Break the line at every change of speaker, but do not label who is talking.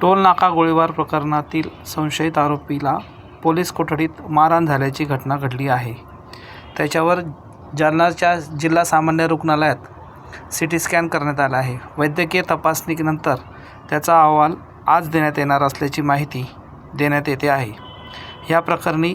टोलनाका गोळीबार प्रकरणातील संशयित आरोपीला पोलीस कोठडीत मारहाण झाल्याची घटना घडली आहे. त्याच्यावर जालनाच्या जिल्हा सामान्य रुग्णालयात सी टी स्कॅन करण्यात आला आहे. वैद्यकीय तपासणीनंतर त्याचा अहवाल आज देण्यात येणार असल्याची माहिती देण्यात येते आहे. या प्रकरणी